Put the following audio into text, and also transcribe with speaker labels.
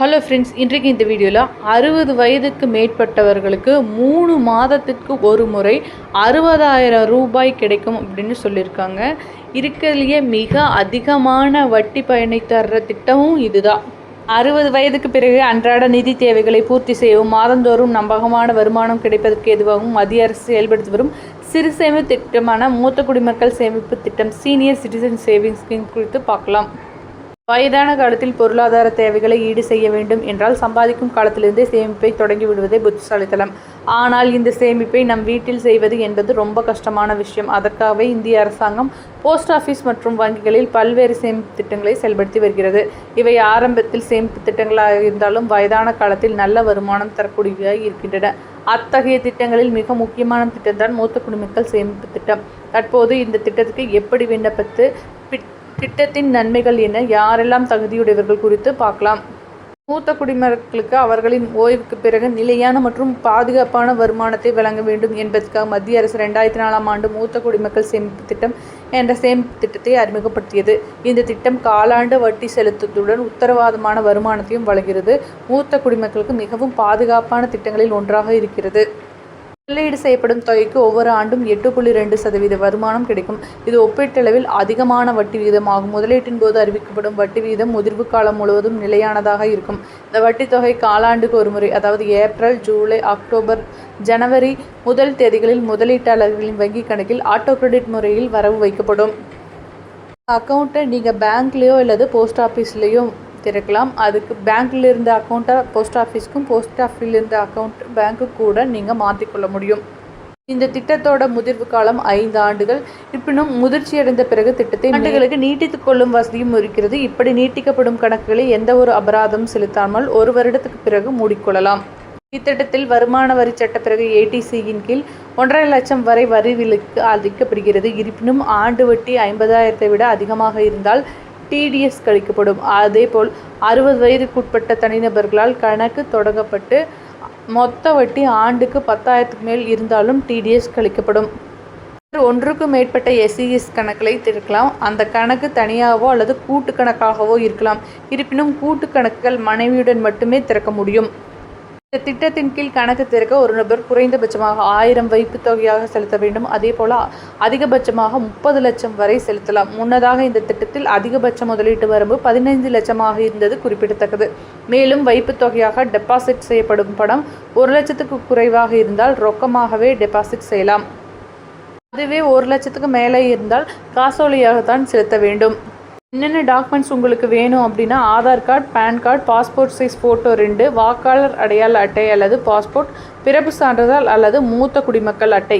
Speaker 1: Hello friends இன்றைக்கு இந்த வீடியோவில் அறுபது வயதுக்கு மேற்பட்டவர்களுக்கு மூணு மாதத்திற்கு ஒரு முறை அறுபதாயிரம் ரூபாய் கிடைக்கும் அப்படின்னு சொல்லியிருக்காங்க. இருக்கிறதுலையே மிக அதிகமான வட்டி பயனை தர்ற திட்டமும் இதுதான். அறுபது வயதுக்கு பிறகு அன்றாட நிதி தேவைகளை பூர்த்தி செய்யவும் மாதந்தோறும் நம்பகமான வருமானம் கிடைப்பதற்கு எதுவாகவும் மத்திய அரசு செயல்படுத்தி வரும் சிறு சேமிப்பு திட்டமான மூத்த குடிமக்கள் சேமிப்பு திட்டம் சீனியர் சிட்டிசன் சேவிங்ஸ் ஸ்கீம் குறித்து பார்க்கலாம். வயதான காலத்தில் பொருளாதார தேவைகளை ஈடு செய்ய வேண்டும் என்றால் சம்பாதிக்கும் காலத்திலிருந்தே சேமிப்பை தொடங்கி விடுவதே புத்திசாலித்தனம். ஆனால் இந்த சேமிப்பை நம் வீட்டில் செய்வது என்பது ரொம்ப கஷ்டமான விஷயம். அதற்காகவே இந்திய அரசாங்கம் போஸ்ட் ஆஃபீஸ் மற்றும் வங்கிகளில் பல்வேறு சேமிப்பு திட்டங்களை செயல்படுத்தி வருகிறது. இவை ஆரம்பத்தில் சேமிப்பு திட்டங்களாக இருந்தாலும் வயதான காலத்தில் நல்ல வருமானம் தரக்கூடியவையாக இருக்கின்றன. அத்தகைய திட்டங்களில் மிக முக்கியமான திட்டம்தான் மூத்த குடிமக்கள் சேமிப்பு திட்டம். தற்போது இந்த திட்டத்துக்கு எப்படி விண்ணப்பித்து திட்டத்தின் நன்மைகள் என யாரெல்லாம் தகுதியுடையவர்கள் குறித்து பார்க்கலாம். மூத்த குடிமக்களுக்கு அவர்களின் ஓய்வுக்கு பிறகு நிலையான மற்றும் பாதுகாப்பான வருமானத்தை வழங்க வேண்டும் என்பதற்காக மத்திய அரசு ரெண்டாயிரத்தி நாலாம் ஆண்டு மூத்த குடிமக்கள் சேமிப்பு திட்டம் என்ற சேமிப்பு திட்டத்தை அறிமுகப்படுத்தியது. இந்த திட்டம் காலாண்டு வட்டி செலுத்தத்துடன் உத்தரவாதமான வருமானத்தையும் வழங்குகிறது. மூத்த குடிமக்களுக்கு மிகவும் பாதுகாப்பான திட்டங்களில் ஒன்றாக இருக்கிறது. முதலீடு செய்யப்படும் தொகைக்கு ஒவ்வொரு ஆண்டும் எட்டு புள்ளி ரெண்டு சதவீத வருமானம் கிடைக்கும். இது ஒப்பீட்டளவில் அதிகமான வட்டி விகிதமாகும். முதலீட்டின் போது அறிவிக்கப்படும் வட்டி விகிதம் முதிர்வு காலம் முழுவதும் நிலையானதாக இருக்கும். இந்த வட்டி தொகை காலாண்டுக்கு ஒரு முறை அதாவது ஏப்ரல் ஜூலை அக்டோபர் ஜனவரி முதல் தேதிகளில் முதலீட்டாளர்களின் வங்கிக் கணக்கில் ஆட்டோ கிரெடிட் முறையில் வரவு வைக்கப்படும். அக்கௌண்ட்டை நீங்கள் பேங்க்லேயோ அல்லது போஸ்ட் ஆஃபீஸ்லேயோ திறக்கலாம் அதுக்கு பேங்க்கில் இருந்த அக்கௌண்ட்டை போஸ்ட் ஆஃபீஸ்க்கும் போஸ்ட் ஆஃபீஸில் இருந்த அக்கௌண்ட் பேங்க்கு கூட நீங்கள் மாற்றிக்கொள்ள முடியும். இந்த திட்டத்தோட முதிர்வு காலம் ஐந்து ஆண்டுகள். இருப்பினும் முதிர்ச்சி அடைந்த பிறகு திட்டத்தை ஆண்டுகளுக்கு நீட்டித்துக் கொள்ளும் வசதியும் இருக்கிறது. இப்படி நீட்டிக்கப்படும் கணக்குகளை எந்த ஒரு அபராதம் செலுத்தாமல் ஒரு வருடத்துக்கு பிறகு மூடிக்கொள்ளலாம் இத்திட்டத்தில் வருமான வரி சட்ட பிறகு ஏடிசியின் கீழ் ஒன்றரை லட்சம் வரை வரி விலக்கு அளிக்கப்படுகிறது. இருப்பினும் ஆண்டு வட்டி ஐம்பதாயிரத்தை விட அதிகமாக இருந்தால் டிடிஎஸ் கழிக்கப்படும். அதேபோல் அறுபது வயதுக்குட்பட்ட தனிநபர்களால் கணக்கு தொடங்கப்பட்டு மொத்த வட்டி ஆண்டுக்கு பத்தாயிரத்துக்கு மேல் இருந்தாலும் டிடிஎஸ் கழிக்கப்படும். ஒன்றுக்கு மேற்பட்ட எஸ்இஎஸ் கணக்குகளை திறக்கலாம் அந்த கணக்கு தனியாகவோ அல்லது கூட்டு கணக்காகவோ இருக்கலாம். இருப்பினும் கூட்டு கணக்குகள் மனைவியுடன் மட்டுமே திறக்க முடியும். இந்த திட்டத்தின் கீழ் கணக்கு திறக்க ஒரு நபர் குறைந்தபட்சமாக ஆயிரம் வைப்பு தொகையாக செலுத்த வேண்டும். அதே போல் அதிகபட்சமாக முப்பது லட்சம் வரை செலுத்தலாம். முன்னதாக இந்த திட்டத்தில் அதிகபட்ச முதலீட்டு வரம்பு பதினைந்து லட்சமாக இருந்தது குறிப்பிடத்தக்கது. மேலும் வைப்பு தொகையாக டெபாசிட் செய்யப்படும் பணம் ஒரு லட்சத்துக்கு குறைவாக இருந்தால் ரொக்கமாகவே டெபாசிட் செய்யலாம். அதுவே ஒரு லட்சத்துக்கு மேலே இருந்தால் காசோலியாகத்தான் செலுத்த வேண்டும். என்னென்ன டாக்குமெண்ட்ஸ் உங்களுக்கு வேணும் அப்படின்னா Aadhaar card PAN card passport size photo ரெண்டு வாக்காளர் அடையாள அட்டை அல்லது பாஸ்போர்ட் பிறப்பு சான்றிதழ் அல்லது மூத்த குடிமக்கள் அட்டை.